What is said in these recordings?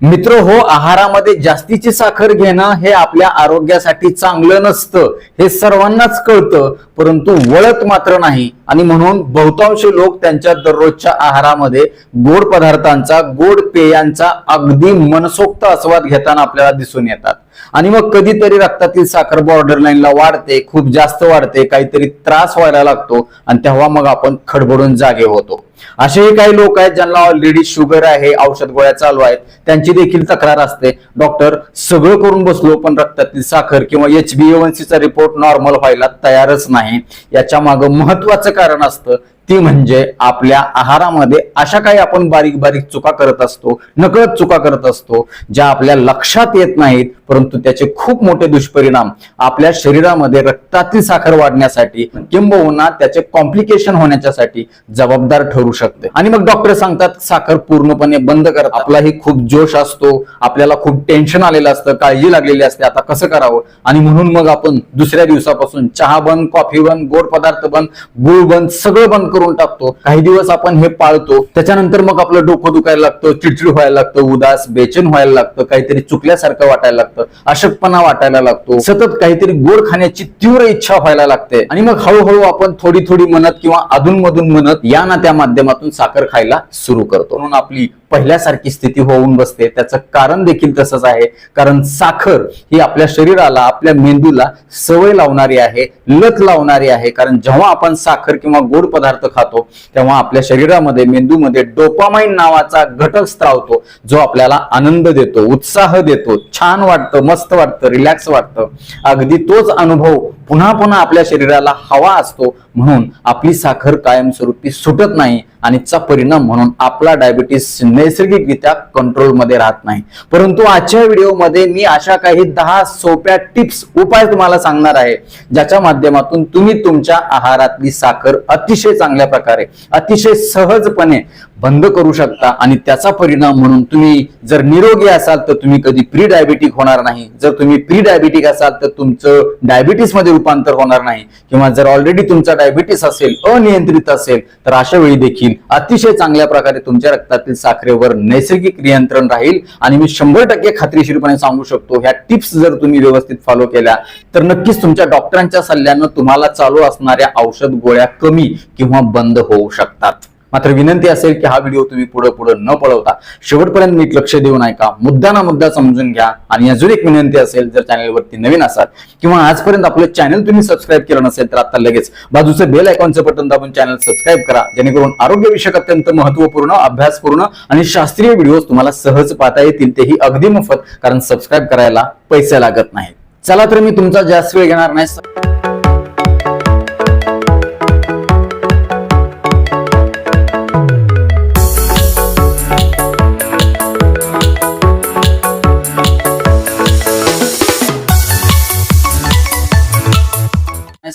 मित्र हो आहारामध्ये जास्तीची साखर घेणं हे आपल्या आरोग्यासाठी चांगलं नसतं हे सर्वांनाच कळतं परंतु वळत मात्र नाही. आणि म्हणून बहुतांश लोक त्यांच्या दररोजच्या आहारामध्ये गोड पदार्थांचा गोड पेयांचा अगदी मनसोक्त आस्वाद घेताना आपल्याला दिसून येतात. आणि मग कधीतरी रक्तातील साखर बॉर्डर लाईनला वाढते खूप जास्त वाढते काहीतरी त्रास व्हायला लागतो आणि तेव्हा मग आपण खडबडून जागे होतो. असेही काही लोक आहेत ज्यांना ऑलरेडी शुगर आहे औषध गोळ्या चालू आहेत त्यांची देखील तक्रार असते. डॉक्टर सगळं करून बसलो पण रक्तातील साखर किंवा एच बी चा रिपोर्ट नॉर्मल व्हायला तयारच नाही. याच्या मागं महत्वाचं कारण असतं ती म्हणजे आपल्या आहारामध्ये अशा काही आपण बारीक बारीक चुका करत असतो नकळत चुका करत असतो ज्या आपल्या लक्षात येत नाहीत परंतु त्याचे खूप मोठे दुष्परिणाम आपल्या शरीरामध्ये रक्तातील साखर वाढण्यासाठी किंबहुना त्याचे कॉम्प्लिकेशन होण्याच्यासाठी जबाबदार ठरू शकते. आणि मग डॉक्टर सांगतात साखर पूर्णपणे बंद करत आपलाही खूप जोश असतो आपल्याला खूप टेन्शन आलेलं असतं काळजी लागलेली असते आता कसं करावं? आणि म्हणून मग आपण दुसऱ्या दिवसापासून चहा बंद कॉफी बंद गोड पदार्थ बंद गुळ बंद सगळं बंद करून टाकतो. काही दिवस आपण हे पाळतो. त्याच्यानंतर मग आपलं डोकं दुखायला लागतं चिडचिड व्हायला लागतं उदास बेचन व्हायला लागतं काहीतरी चुकल्यासारखं वाटायला लागतं अशक्तपणा वाटायला लागतो. सतत काहीतरी गोड खाण्याची तीव्र इच्छा व्हायला लागते. आणि मग हळूहळू आपण थोडी थोडी म्हणत किंवा अधूनमधून म्हणत या ना त्या माध्यमातून साखर खायला सुरू करतो. म्हणून आपली पहिल्यासारखी स्थिती होऊन बसते. त्याचं कारण देखील तसंच आहे. कारण साखर ही आपल्या शरीराला आपल्या मेंदूला सवय लावणारी आहे लत लावणारी आहे. कारण जेव्हा आपण साखर किंवा गोड पदार्थ खातो तेव्हा आपल्या शरीरामध्ये मेंदूमध्ये डोपामाइन नावाचा घटक स्त्रावतो जो आपल्याला आनंद देतो उत्साह देतो छान वाटतं मस्त वाटतं रिलॅक्स वाटतं. अगदी तोच अनुभव पुन्हा पुन्हा आपल्या शरीराला हवा असतो म्हणून आपली साखर कायमस्वरूपी सुटत नाही आणि चा परिणाम म्हणून आपला डायबिटीस नैसर्गिकरित्या कंट्रोलमध्ये राहत नाही. परंतु आजच्या व्हिडिओमध्ये मी अशा काही दहा सोप्या टिप्स उपाय तुम्हाला सांगणार आहे ज्याच्या माध्यमातून तुम्ही तुमच्या आहारातली साखर अतिशय चांगल्या प्रकारे अतिशय सहजपणे बंद करू शकता आणि त्याचा परिणाम म्हणून तुम्ही जर निरोगी असाल तर तुम्ही कधी प्री डायबिटिक होणार नाही. जर तुम्ही प्री डायबिटिक असाल तर तुमचं डायबिटीसमध्ये रूपांतर होणार नाही. किंवा जर ऑलरेडी तुमचा डायबिटीस असेल अनियंत्रित असेल तर अशा वेळी देखील अतिशय चांगल्या प्रकारे तुमच्या रक्तातील साखरेवर नैसर्गिक नियंत्रण राहील. आणि मी शंभर टक्के खात्रीशीरपणे सांगू शकतो ह्या टिप्स जर तुम्ही व्यवस्थित फॉलो केल्या तर नक्कीच तुमच्या डॉक्टरांच्या सल्ल्यानं तुम्हाला चालू असणाऱ्या औषध गोळ्या कमी किंवा बंद होऊ शकतात. मात्र विनंती असेल की हा व्हिडिओ तुम्ही पुढे पुढे न पळवता शेवटपर्यंत नीट लक्ष देऊन ऐका मुद्दा ना मुद्दा समजून घ्या. आणि अजून एक विनंती असेल जर चॅनलवरती नवीन असाल किंवा आजपर्यंत आपलं चॅनल तुम्ही सबस्क्राईब केलं नसेल तर आता लगेच बाजूचं बेल आयकॉनचं बटन दाबून चॅनल सबस्क्राईब करा. जेणेकरून आरोग्यविषयक अत्यंत महत्त्वपूर्ण अभ्यासपूर्ण आणि शास्त्रीय व्हिडिओ तुम्हाला सहज पाहता येतील. तेही अगदी मोफत कारण सबस्क्राईब करायला पैसे लागत नाहीत. चला तर मी तुमचा जास्त वेळ घेणार नाही.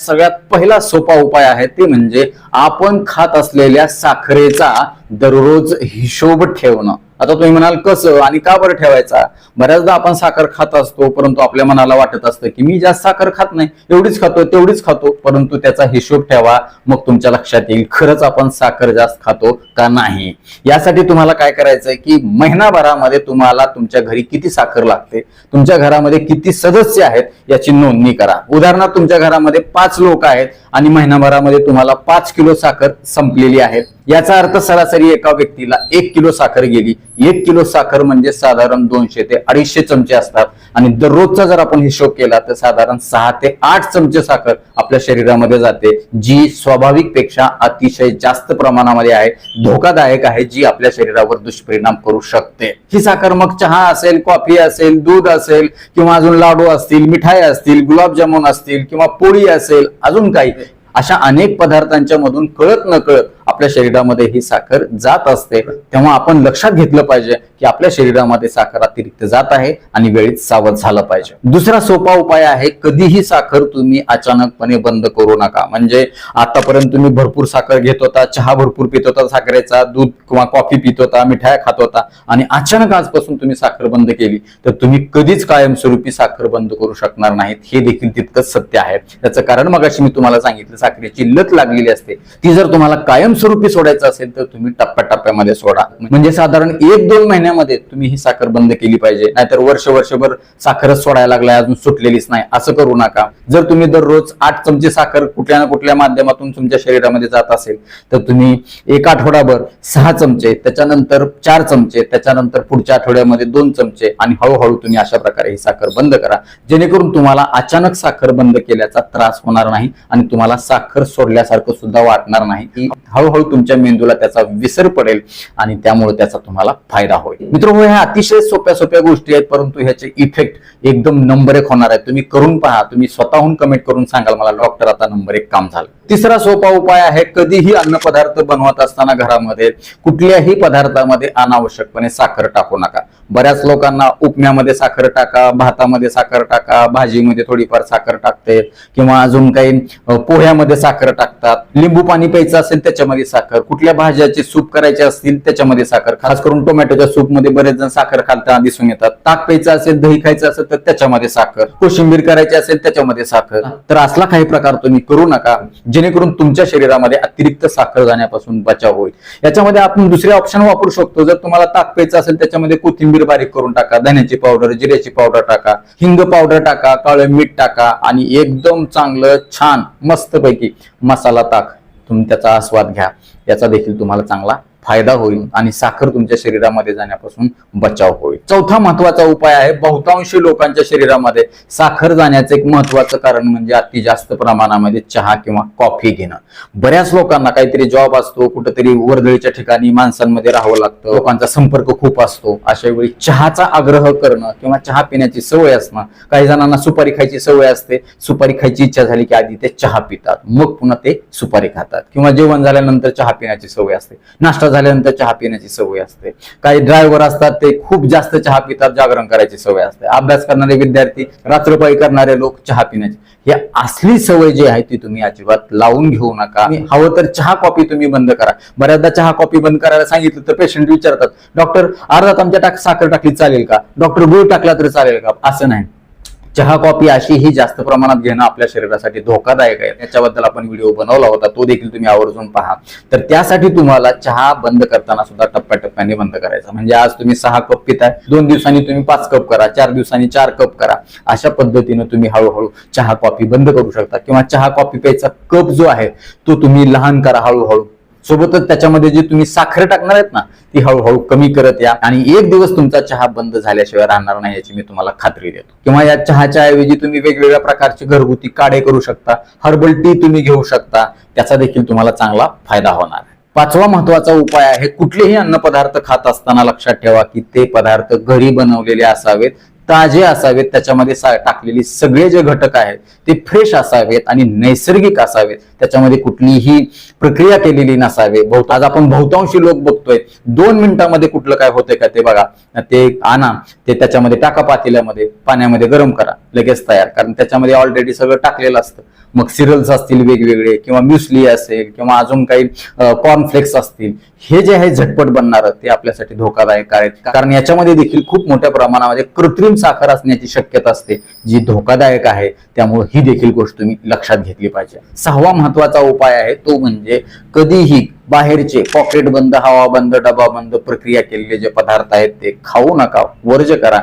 सगळ्यात पहिला सोपा उपाय आहे ते म्हणजे आपण खात असलेल्या साखरेचा दररोज हिशोब ठेवणं. आता तुम्ही म्हणाल कसं? आणि का बरं ठेवायचा? बऱ्याचदा आपण साखर खात असतो परंतु आपल्या मनाला वाटत असतं की मी जास्त साखर खात नाही. एवढीच खातो तेवढीच खातो परंतु त्याचा हिशोब ठेवा. मग तुमच्या लक्षात येईल खरंच आपण साखर जास्त खातो का नाही? यासाठी तुम्हाला काय करायचंय की महिनाभरामध्ये तुम्हाला तुमच्या घरी किती साखर लागते तुमच्या घरामध्ये किती सदस्य आहेत याची नोंदणी करा. उदाहरणार्थ तुमच्या घरामध्ये पाच लोक आहेत आणि महिनाभरामध्ये तुम्हाला पाच किलो साखर संपलेली आहे. याचा अर्थ सरासरी एका व्यक्तीला एक किलो साखर गेली. एक किलो साखर म्हणजे साधारण दोनशे ते अडीचशे चमचे असतात. आणि दररोजचा जर आपण हिशोब केला तर साधारण सहा ते आठ चमचे साखर आपल्या शरीरामध्ये जाते जी स्वाभाविकपेक्षा अतिशय जास्त प्रमाणामध्ये आहे धोकादायक आहे जी आपल्या शरीरावर दुष्परिणाम करू शकते. ही साखर मग चहा असेल कॉफी असेल दूध असेल किंवा अजून लाडू असतील मिठाई असतील गुलाबजामुन असतील किंवा पोळी असेल अजून काही अशा अनेक पदार्थांच्या मधून कळत न कळत आपल्या शरीरामध्ये ही साखर जात असते तेव्हा आपण लक्षात घेतलं पाहिजे की आपल्या शरीरामध्ये साखर अतिरिक्त जात आहे आणि वेळीत सावध झालं पाहिजे. दुसरा सोपा उपाय आहे कधीही साखर तुम्ही अचानकपणे बंद करू नका. म्हणजे आतापर्यंत तुम्ही भरपूर साखर घेत होता चहा भरपूर पित होता साखरेचा दूध किंवा कॉफी पित होता मिठाया खात होता आणि अचानक आजपासून तुम्ही साखर बंद केली तर तुम्ही कधीच कायमस्वरूपी साखर बंद करू शकणार नाहीत. हे देखील तितकंच सत्य आहे. त्याचं कारण मग मी तुम्हाला सांगितलं साखरेची लत लागलेली असते. ती जर तुम्हाला कायम कायमस्वरूपी सोडायचं असेल तर तुम्ही टप्प्याटप्प्यामध्ये सोडा. म्हणजे साधारण एक दोन महिन्यामध्ये तुम्ही ही साखर बंद केली पाहिजे. नाहीतर वर्ष वर्षभर साखरच सोडायला लागलाय अजून सुटलेलीच नाही. असं करू नका. जर तुम्ही दररोज आठ चमचे साखर कुठल्या ना कुठल्या माध्यमातून तुमच्या शरीरामध्ये जात असेल तर तुम्ही एक आठवडाभर सहा चमचे त्याच्यानंतर चार चमचे त्याच्यानंतर पुढच्या आठवड्यामध्ये दोन चमचे आणि हळूहळू तुम्ही अशा प्रकारे ही साखर बंद करा. जेणेकरून तुम्हाला अचानक साखर बंद केल्याचा त्रास होणार नाही आणि तुम्हाला साखर सोडल्यासारखं सुद्धा वाटणार नाही. की हळूहळू तुमच्या मेंदूला त्याचा विसर पडेल आणि त्यामुळे त्याचा तुम्हाला फायदा होईल. मित्र ह्या अतिशय सोप्या सोप्या गोष्टी आहेत परंतु ह्याचे इफेक्ट एकदम नंबर एक होणार आहे तुम्ही करून पहा. तुम्ही स्वतःहून कमेंट करून सांगाल मला डॉक्टर आता नंबर एक काम झालं. तिसरा सोपा उपाय आहे कधीही अन्नपदार्थ बनवत असताना घरामध्ये कुठल्याही पदार्थामध्ये अनावश्यकपणे साखर टाकू नका. बऱ्याच लोकांना उपम्यामध्ये साखर टाका भातामध्ये साखर टाका भाजीमध्ये थोडीफार साखर टाकते किंवा अजून काही पोह्यामध्ये साखर टाकतात. लिंबू पाणी प्यायचं असेल त्याच्यामध्ये साखर कुठल्या भाज्याचे सूप करायचे असतील त्याच्यामध्ये साखर खास करून टोमॅटोच्या सूपमध्ये बरेच जण साखर खालताना दिसून येतात. ताक प्यायचं असेल दही खायचं असेल तर त्याच्यामध्ये साखर. कोशिंबीर करायची असेल त्याच्यामध्ये साखर. तर असला काही प्रकार तुम्ही करू नका जेणेकरून तुमच्या शरीरामध्ये अतिरिक्त साखर जाण्यापासून बचाव होईल. याच्यामध्ये आपण दुसरे ऑप्शन वापरू शकतो. जर तुम्हाला ताक प्यायचं असेल त्याच्यामध्ये कोथिंबीर बारीक करून टाका धन्याची पावडर जिऱ्याची पावडर टाका हिंग पावडर टाका काळं मीठ टाका आणि एकदम चांगलं छान मस्तपैकी मसाला ताक. तुम्ही त्याचा आस्वाद घ्या. याचा देखील तुम्हाला चांगला फायदा होईल आणि साखर तुमच्या शरीरामध्ये जाण्यापासून बचाव होईल. चौथा महत्त्वाचा उपाय आहे बहुतांशी लोकांच्या शरीरामध्ये साखर जाण्याचं एक महत्वाचं कारण म्हणजे अति जास्त प्रमाणामध्ये चहा किंवा कॉफी घेणं. बऱ्याच लोकांना काहीतरी जॉब असतो कुठेतरी वर्दळीच्या ठिकाणी माणसांमध्ये राहावं लागतं लोकांचा संपर्क खूप असतो अशा वेळी चहाचा आग्रह करणं किंवा चहा पिण्याची सवय असणं काही जणांना सुपारी खायची सवय असते सुपारी खायची इच्छा झाली की आधी ते चहा पितात मग पुन्हा ते सुपारी खातात किंवा जेवण झाल्यानंतर चहा पिण्याची सवय असते. नाश्ता झाल्यानंतर चहा पिण्याची सवय असते. काही ड्रायव्हर असतात ते खूप जास्त चहा पितात जागरण करायची सवय असते. अभ्यास करणारे विद्यार्थी रात्रपाळी करणारे लोक चहा पिण्याची. ही असली सवय जी आहे ती तुम्ही अजिबात लावून घेऊ नका. आणि हवं तर चहा कॉपी तुम्ही बंद करा. बऱ्याचदा चहा कॉपी बंद करायला सांगितलं तर पेशंट विचारतात डॉक्टर अर्धा आमच्या टाक साखर टाकली चालेल का? डॉक्टर गुळ टाकला तरी चालेल का? असं नाही. चहा कॉफी अशी ही जास्त प्रमाणात घेणं आपल्या शरीरासाठी धोकादायक आहे. याच्याबद्दल आपण व्हिडिओ बनवला होता तो देखील तुम्ही आवर्जून पहा. तर त्यासाठी तुम्हाला चहा बंद करताना सुद्धा टप्प्याटप्प्याने बंद करायचा. म्हणजे आज तुम्ही सहा कप पिताय दोन दिवसांनी तुम्ही पाच कप करा चार दिवसांनी चार कप करा. अशा पद्धतीनं तुम्ही हळूहळू चहा कॉफी बंद करू शकता. किंवा चहा कॉफी प्यायचा कप जो आहे तो तुम्ही लहान करा हळूहळू. सोबतच त्याच्यामध्ये जे तुम्ही साखर टाकणार आहेत ना ती हळूहळू कमी करत या. आणि एक दिवस तुमचा चहा बंद झाल्याशिवाय राहणार नाही याची मी तुम्हाला खात्री देतो. किंवा या चहाच्या ऐवजी तुम्ही वेगवेगळ्या प्रकारचे घरगुती काढे करू शकता हर्बल टी तुम्ही घेऊ शकता त्याचा देखील तुम्हाला चांगला फायदा होणार आहे. पाचवा महत्त्वाचा उपाय आहे कुठलेही अन्नपदार्थ खात असताना लक्षात ठेवा की ते पदार्थ घरी बनवलेले असावेत ताजे असावेत त्याच्यामध्ये सा- टाकलेले सगळे जे घटक आहेत ते फ्रेश असावेत आणि नैसर्गिक असावेत. त्याच्यामध्ये कुठलीही प्रक्रिया केलेली नसावे. बहुत आज आपण बहुतांशी लोक बघतोय. दोन मिनिटामध्ये कुठलं काय होतंय का ते बघा. ते आणा. ते त्याच्यामध्ये टाका पातेल्यामध्ये. पाण्यामध्ये गरम करा. लगेच तयार. कारण त्याच्यामध्ये ऑलरेडी सगळं टाकलेलं असतं. मग सिरियल्स असतील वेगवेगळे किंवा म्युसली असेल किंवा अजून काही कॉर्नफ्लेक्स असतील. हे जे आहे झटपट बनणार ते आपल्यासाठी धोकादायक आहेत. कारण याच्यामध्ये देखील खूप मोठ्या प्रमाणामध्ये कृत्रिम साखर असण्याची शक्यता असते जी धोकादायक आहे त्यामुळे ही देखील गोष्ट तुम्ही लक्षात घेतली पाहिजे. सहावा महत्त्वाचा उपाय आहे तो म्हणजे कधीही बाहेरचे पॉकेट बंद हवा बंद डबा बंद प्रक्रिया केलेले जे पदार्थ आहेत ते खाऊ नका वर्ज करा.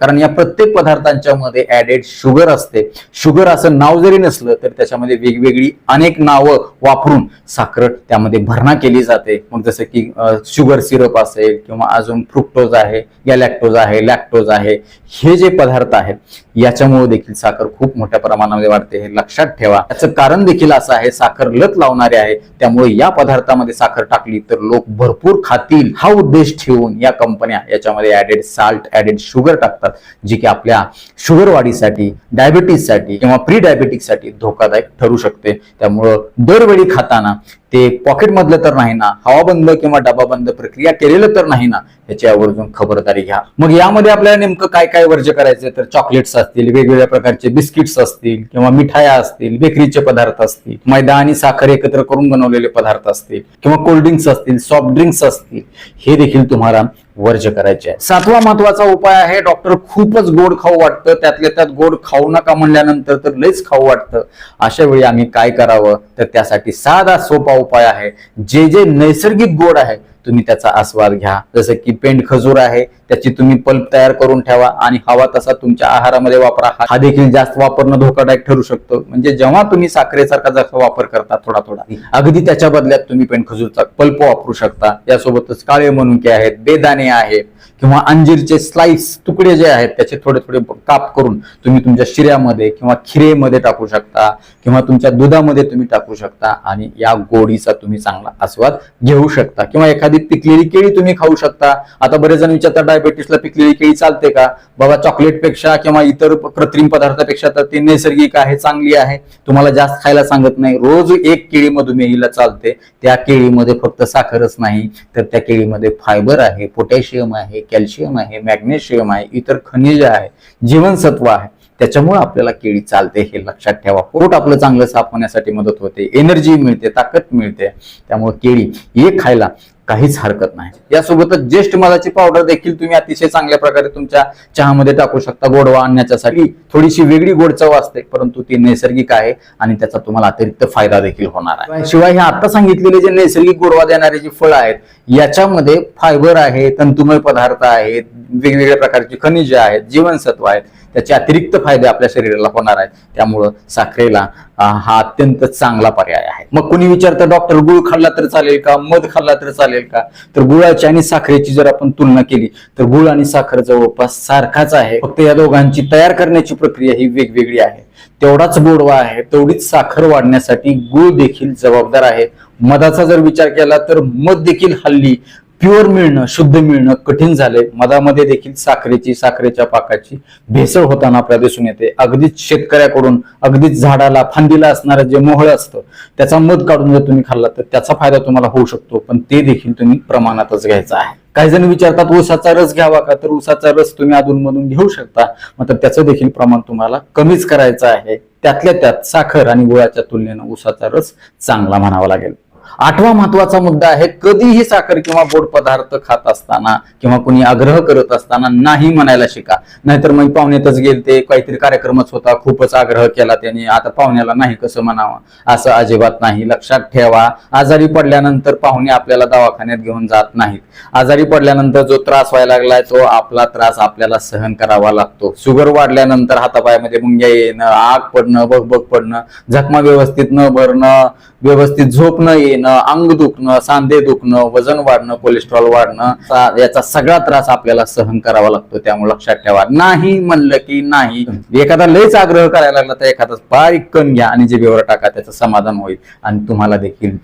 कारण या प्रत्येक पदार्थांच्या मध्ये ऍडेड शुगर असते. शुगर असं नाव जरी नसलं तर त्याच्यामध्ये वेगवेगळी अनेक नावं वापरून साखर त्यामध्ये भरणा केली जाते. मग जसं की शुगर सिरप असेल किंवा अजून फ्रुक्टोज आहे गॅलॅक्टोज आहे लॅक्टोज आहे हे जे पदार्थ आहेत याच्यामुळे देखील साखर खूप मोठ्या प्रमाणामध्ये वाढते हे लक्षात ठेवा. याचं कारण देखील असं आहे साखर लत लावणारे आहे त्यामुळे या पदार्थामध्ये साखर टाकली तर लोक भरपूर खातील. हा उद्देश ठेवून या कंपन्या याच्यामध्ये ऍडेड साल्ट ऍडेड शुगर टाकतात जी की आपल्या शुगर वाढीसाठी डायबिटीजसाठी किंवा प्री साठी धोकादायक ठरू शकते. त्यामुळं दरवेळी खाताना ते पॉकेट मधलं तर नाही ना हवा बंद किंवा डबा बंद प्रक्रिया केलेलं तर नाही ना याची आवर्जून खबरदारी घ्या. मग यामध्ये आपल्याला नेमकं काय काय वर्ज करायचं तर चॉकलेट्स असतील वेगवेगळ्या प्रकारचे बिस्किट्स असतील किंवा मिठाया असतील बेकरीचे पदार्थ असतील मैदा आणि साखर एकत्र करून बनवलेले पदार्थ असतील किंवा कोल्ड्रिंक्स असतील सॉफ्ट ड्रिंक्स असतील हे देखील तुम्हाला वर्ज करायचे आहे सातवा महत्त्वाचा उपाय आहे डॉक्टर खूपच गोड खाऊ वाटतं. त्यातल्या त्यात गोड खाऊ नका म्हणल्यानंतर तर लयच खाऊ वाटतं. अशा वेळी आम्ही काय करावं? तर त्यासाठी साधा सोपा उपाय आहे. जे जे नैसर्गिक गोड आहे तुम्ही त्याचा आस्वाद घ्या. जसं की पेंड खजूर आहे त्याची तुम्ही पल्प तयार करून ठेवा आणि हवा तसा तुमच्या आहारामध्ये वापरा. हा- देखील जास्त वापरणं धोकादायक ठरू शकतो. म्हणजे जेव्हा तुम्ही साखरेसारखा जास्त वापर करता थोडा थोडा अगदी त्याच्या बदल्यात तुम्ही पेंड खजूरचा पल्प वापरू शकता. यासोबतच काळे मनुके आहेत बेदाणे आहेत किंवा अंजीरचे स्लाइस तुकडे जे आहेत त्याचे थोडे थोडे काप करून तुम्ही तुमच्या शिऱ्यामध्ये किंवा खिरेमध्ये टाकू शकता किंवा तुमच्या दुधामध्ये तुम्ही टाकू शकता आणि या गोडीचा तुम्ही चांगला आस्वाद घेऊ शकता. किंवा एखादी पिकलेली केळी तुम्ही खाऊ शकता. आता बरेच जण विचारतात डायबेटीसला पिकलेली केळी चालते का? बाबा चॉकलेटपेक्षा किंवा इतर कृत्रिम पदार्थापेक्षा तर ती नैसर्गिक आहे चांगली आहे. तुम्हाला जास्त खायला सांगत नाही. रोज एक केळी मधुमेहीला चालते. त्या केळीमध्ये फक्त साखरच नाही. तर त्या केळीमध्ये फायबर आहे पोटॅशियम आहे कॅल्शियम आहे मॅग्नेशियम आहे इतर खनिज आहे जीवनसत्व आहे त्याच्यामुळे आपल्याला केळी चालते हे लक्षात ठेवा. पोट आपलं चांगलं साफ होण्यासाठी मदत होते एनर्जी मिळते ताकद मिळते. त्यामुळे केळी हे खायला काहीच हरकत नाही. यासोबतच ज्येष्ठ मधाची पावडर देखील तुम्ही अतिशय चांगल्या प्रकारे तुमच्या चहामध्ये टाकू शकता. गोडवा आणण्याच्यासाठी थोडीशी वेगळी गोड चव असते परंतु ती नैसर्गिक आहे आणि त्याचा तुम्हाला अतिरिक्त फायदा देखील होणार आहे. शिवाय हे आता सांगितलेले जे नैसर्गिक गोडवा देणारे जी फळं आहेत याच्यामध्ये फायबर आहे तंतुमय पदार्थ आहेत वेगवेगळ्या प्रकारची खनिजे आहेत जीवनसत्व आहेत त्याचे अतिरिक्त फायदे आपल्या शरीराला होणार आहेत. त्यामुळं साखरेला हा अत्यंत चांगला पर्याय आहे. मग कुणी विचारतं डॉक्टर गुळ खाल्ला तर चालेल का? मध खाल्ला तर चालेल का? तर गुळाची आणि साखरेची जर आपण तुलना केली तर गुळ आणि साखर जवळपास सारखाच आहे. फक्त या दोघांची तयार करण्याची प्रक्रिया ही वेगवेगळी आहे. तेवढाच गोडवा आहे तेवढीच साखर वाढण्यासाठी गुळ देखील जबाबदार आहे. मधाचा जर विचार केला तर मध देखील हल्ली प्युअर मिळणं शुद्ध मिळणं कठीण झालंय. मधामध्ये देखील साखरेची साखरेच्या पाकाची भेसळ होताना आपल्याला दिसून येते. अगदीच शेतकऱ्याकडून अगदीच झाडाला फांदीला असणारं जे मोहळ असतं त्याचा मध काढून जर तुम्ही खाल्ला तर त्याचा फायदा तुम्हाला होऊ शकतो. पण ते देखील तुम्ही प्रमाणातच घ्यायचा आहे. काही जण विचारतात ऊसाचा रस घ्यावा का? तर ऊसाचा रस तुम्ही अधूनमधून घेऊ शकता. मात्र त्याचं देखील प्रमाण तुम्हाला कमीच करायचं आहे. त्यातल्या त्यात साखर आणि गुळाच्या तुलनेनं ऊसाचा रस चांगला म्हणावा लागेल. आठवा महत्त्वाचा मुद्दा आहे कधीही साखर किंवा गोड पदार्थ खात असताना किंवा कोणी आग्रह करत असताना नाही म्हणायला शिका. नाहीतर मग पाहुण्यातच गेल ते काहीतरी कार्यक्रमच होता खूपच आग्रह केला त्यांनी आता पाहुण्याला नाही कसं म्हणावं? असं अजिबात नाही. लक्षात ठेवा आजारी पडल्यानंतर पाहुणे आपल्याला दवाखान्यात घेऊन जात नाहीत. आजारी पडल्यानंतर जो त्रास व्हायला लागलाय तो आपला त्रास आपल्याला सहन करावा लागतो. शुगर वाढल्यानंतर हातापायामध्ये मुंग्या येणं आग पडणं बघबग पडणं जखमा व्यवस्थित न भरणं व्यवस्थित झोप न येणं अंग दुखणं सांधे दुखणं वजन वाढणं कोलेस्ट्रॉल वाढणं याचा सगळा त्रास आपल्याला सहन करावा लागतो. त्यामुळे लक्षात ठेवा. नाही म्हणलं की नाही. एखादा लयच आग्रह करायला लागला तर एखादा बारीक कण घ्या आणि जिभेवर टाका. त्याचं समाधान होईल आणि तुम्हाला देखील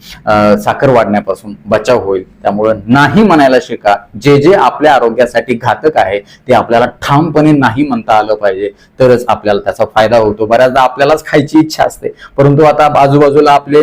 साखर वाढण्यापासून बचाव होईल. त्यामुळं नाही म्हणायला शिका. जे जे आपल्या आरोग्यासाठी घातक आहे ते आपल्याला ठामपणे नाही म्हणता आलं पाहिजे. तरच आपल्याला त्याचा फायदा होतो. बऱ्याचदा आपल्यालाच खायची इच्छा असते. परंतु आता आजूबाजूला आपले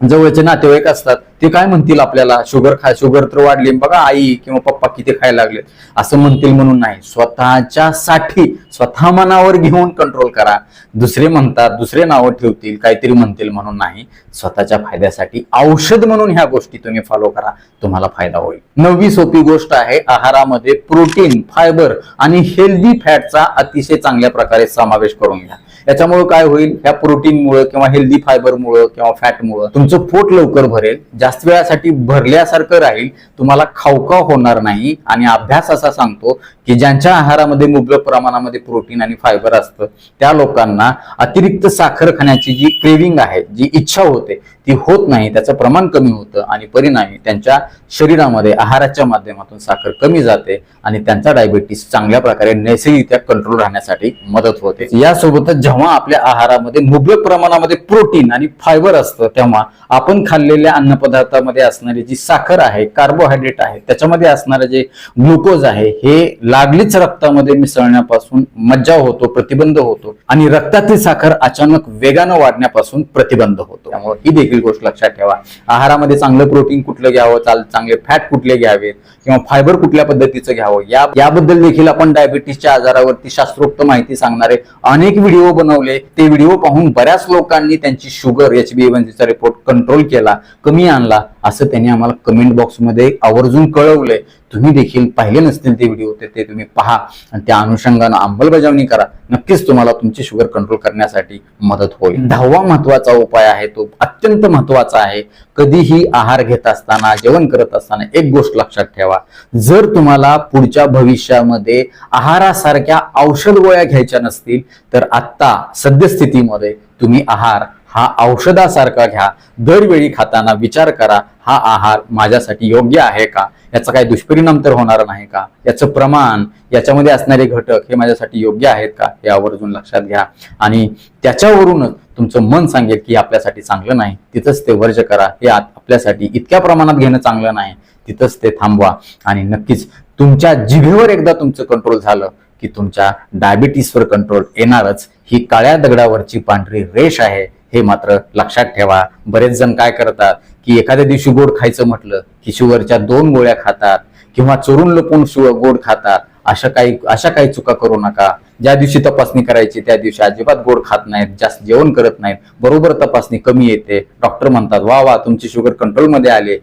जवळचे नातेवाईक असतात ते काय म्हणतील आपल्याला? शुगर खा शुगर तर वाढली. बघा आई किंवा पप्पा किती खायला लागले असं म्हणतील म्हणून नाही. स्वतःच्या साठी स्वतः मनावर घेऊन कंट्रोल करा. दुसरे म्हणतात दुसरे नावं ठेवतील काहीतरी म्हणतील म्हणून नाही. स्वतःच्या फायद्यासाठी औषध म्हणून ह्या गोष्टी तुम्ही फॉलो करा. तुम्हाला फायदा होईल. नववी सोपी गोष्ट आहे आहारामध्ये प्रोटीन फायबर आणि हेल्दी फॅटचा अतिशय चांगल्या प्रकारे समावेश करून घ्या. याच्यामुळे काय होईल? ह्या प्रोटीनमुळे किंवा हेल्दी फायबरमुळे किंवा फॅटमुळे तुमचं पोट लवकर भरेल जास्त वेळासाठी भरल्यासारखं राहील तुम्हाला खावकाव होणार नाही. आणि अभ्यास असा सांगतो की ज्यांच्या आहारामध्ये मुबलक प्रमाणामध्ये प्रोटीन आणि फायबर असतं त्या लोकांना अतिरिक्त साखर खाण्याची जी क्रेविंग आहे जी इच्छा होते ती होत नाही त्याचं प्रमाण कमी होतं आणि परिणामी त्यांच्या शरीरामध्ये आहाराच्या माध्यमातून साखर कमी जाते आणि त्यांचा डायबिटीस चांगल्या प्रकारे नैसर्गिकरित्या कंट्रोल राहण्यासाठी मदत होते. यासोबतच जेव्हा आपल्या आहारामध्ये मुबलक प्रमाणामध्ये प्रोटीन आणि फायबर असतं तेव्हा आपण खाल्लेल्या अन्नपदार्थामध्ये असणारी जी साखर आहे कार्बोहायड्रेट आहे त्याच्यामध्ये असणारे जे ग्लुकोज आहे हे लागलीच रक्तामध्ये मिसळण्यापासून मज्जा होतो प्रतिबंध होतो आणि रक्तातील साखर अचानक वेगानं वाढण्यापासून प्रतिबंध होतो. त्यामुळे ही देखील गोष्ट लक्षात ठेवा. आहारामध्ये चांगलं प्रोटीन कुठलं घ्यावं? चांगले फॅट कुठले घ्यावेत? किंवा फायबर कुठल्या पद्धतीचं घ्यावं? या याबद्दल देखील आपण डायबिटीसच्या आजारावरती शास्त्रोक्त माहिती सांगणारे अनेक व्हिडिओ बनवले. ते व्हिडिओ पाहून बऱ्याच लोकांनी त्यांची sugar H B report control केला कमी आणला. असं त्यांनी आम्हाला कमेंट बॉक्समध्ये आवर्जून कळवलंय. तुम्ही देखील पाहिले नसतील ते व्हिडिओ ते ते तुम्ही पहा आणि त्या अनुषंगानं अंमलबजावणी करा. नक्कीच तुम्हाला तुमची शुगर कंट्रोल करण्यासाठी मदत होईल. दहावा महत्त्वाचा उपाय आहे तो अत्यंत महत्त्वाचा आहे. कधीही आहार घेत असताना जेवण करत असताना एक गोष्ट लक्षात ठेवा. जर तुम्हाला पुढच्या भविष्यामध्ये आहारासारख्या औषध गोळ्या घ्यायच्या नसतील तर आत्ता सद्यस्थितीमध्ये तुम्ही आहार हा औषधासारखा घ्या. दरवेळी खाताना विचार करा हा आहार माझ्यासाठी योग्य आहे का? याचा काही दुष्परिणाम तर होणार नाही का? याचं प्रमाण याच्यामध्ये असणारे घटक हे माझ्यासाठी योग्य आहेत का? हे आवर्जून लक्षात घ्या. आणि त्याच्यावरूनच तुमचं मन सांगेल की आपल्यासाठी चांगलं नाही. तिथंच ते वर्ज करा. हे आपल्यासाठी इतक्या प्रमाणात घेणं चांगलं नाही. तिथंच ते थांबवा. आणि नक्कीच तुमच्या जिभेवर एकदा तुमचं कंट्रोल झालं की तुमच्या डायबिटीसवर कंट्रोल येणारच. ही काळ्या दगडावरची पांढरी रेष आहे. हे मात्र लक्षात ठेवा. बरेच जण काय करतात की एखाद्या दिवशी गोड खायचं म्हटलं की शुगरच्या दोन गोळ्या खातात किंवा चोरून लपून शु- गोड खातात. अशा काही अशा काही चुका करू नका. ज्या दिवशी तपासणी करायची त्या दिवशी अजिबात गोड खात नाहीत जास्त जेवण करत नाहीत. बरोबर तपासणी कमी येते. डॉक्टर म्हणतात वा वा तुमची शुगर कंट्रोलमध्ये आले.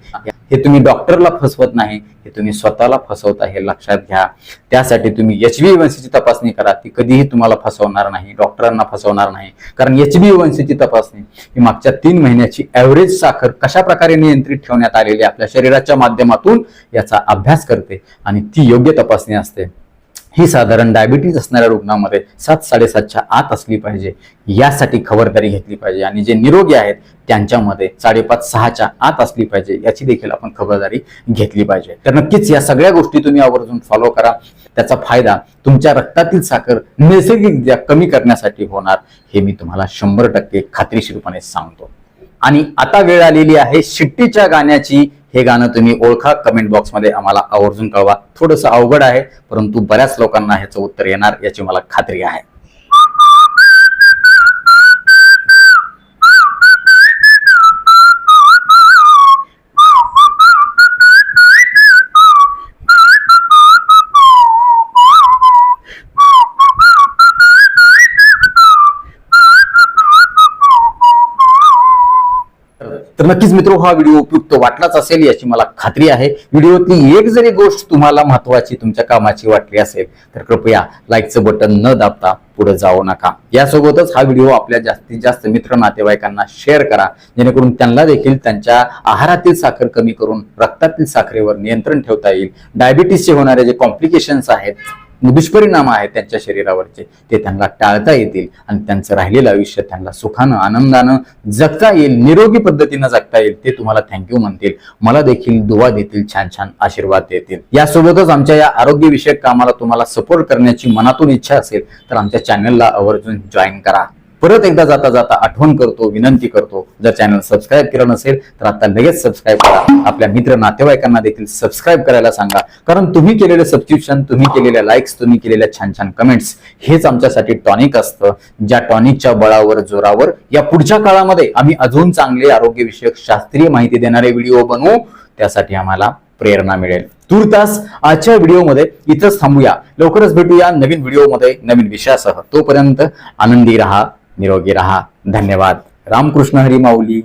हे तुम्ही डॉक्टरला फसवत नाही हे तुम्ही स्वतःला फसवता हे लक्षात घ्या. त्यासाठी तुम्ही एच बी ची तपासणी करा. ती कधीही तुम्हाला फसवणार नाही डॉक्टरांना फसवणार नाही. कारण एच बी ची तपासणी ही मागच्या तीन महिन्याची ॲव्हरेज साखर कशा प्रकारे नियंत्रित ठेवण्यात आलेली आपल्या शरीराच्या माध्यमातून याचा अभ्यास करते आणि ती योग्य तपासणी असते. ही साधारण डायबिटीज असणाऱ्या रुग्णामध्ये सात साडेसातच्या आत असली पाहिजे. यासाठी खबरदारी घेतली पाहिजे. आणि जे निरोगी आहेत त्यांच्यामध्ये साडेपाच सहाच्या आत असली पाहिजे. याची देखील आपण खबरदारी घेतली पाहिजे. तर नक्कीच या सगळ्या गोष्टी तुम्ही आवर्जून फॉलो करा. त्याचा फायदा तुमच्या रक्तातील साखर नैसर्गिकरित्या कमी करण्यासाठी होणार हे मी तुम्हाला शंभर टक्के खात्रीशीरपणे सांगतो. आणि आता वेळ आलेली आहे शिट्टीच्या गाण्याची. हे गाणं तुम्ही ओळखा. कमेंट बॉक्समध्ये आम्हाला आवर्जून कळवा. थोडंसं अवघड आहे परंतु बऱ्याच लोकांना ह्याचं उत्तर येणार याची मला खात्री आहे तर नक्कीच मित्र हा व्हिडिओ उपयुक्त वाटलाच असेल याची मला खात्री आहे. व्हिडिओतली एक जरी गोष्ट तुम्हाला महत्वाची तुमच्या कामाची वाटली असेल तर कृपया लाईकचं बटन न दाबता पुढे जाऊ नका. यासोबतच हा व्हिडिओ आपल्या जास्तीत जास्त मित्र नातेवाईकांना शेअर करा. जेणेकरून त्यांना देखील त्यांच्या आहारातील साखर कमी करून रक्तातील साखरेवर नियंत्रण ठेवता येईल. डायबिटीसचे होणारे जे कॉम्प्लिकेशन्स आहेत दुष्परिणाम आहेत त्यांच्या शरीरावरचे ते त्यांना टाळता येतील आणि त्यांचं राहिलेलं आयुष्य त्यांना सुखानं आनंदानं जगता येईल निरोगी पद्धतीनं जगता येईल ते तुम्हाला थँक्यू म्हणतील. मला देखील दुवा देतील छान छान आशीर्वाद देतील. यासोबतच आमच्या या आरोग्यविषयक कामाला तुम्हाला सपोर्ट करण्याची मनातून इच्छा असेल तर आमच्या चॅनलला आवर्जून जॉईन करा. परत एकदा जाता जाता आठवण करतो विनंती करतो. जर चॅनल सबस्क्राईब केलं नसेल तर आता लगेच सबस्क्राईब करा. आपल्या मित्र नातेवाईकांना देखील सबस्क्राईब करायला सांगा. कारण तुम्ही केलेलं सबस्क्रिप्शन तुम्ही केलेल्या लाईक्स तुम्ही केलेल्या छान छान कमेंट्स हेच आमच्यासाठी टॉनिक असतं. ज्या टॉनिकच्या बळावर जोरावर या पुढच्या काळामध्ये आम्ही अजून चांगले आरोग्यविषयक शास्त्रीय माहिती देणारे व्हिडिओ बनवू त्यासाठी आम्हाला प्रेरणा मिळेल. तुर्तास आजच्या व्हिडिओमध्ये इथंच थांबूया. लवकरच भेटूया नवीन व्हिडिओमध्ये नवीन विषयासह. तोपर्यंत आनंदी रहा. निरोगी रहा. धन्यवाद. रामकृष्ण हरी माऊली.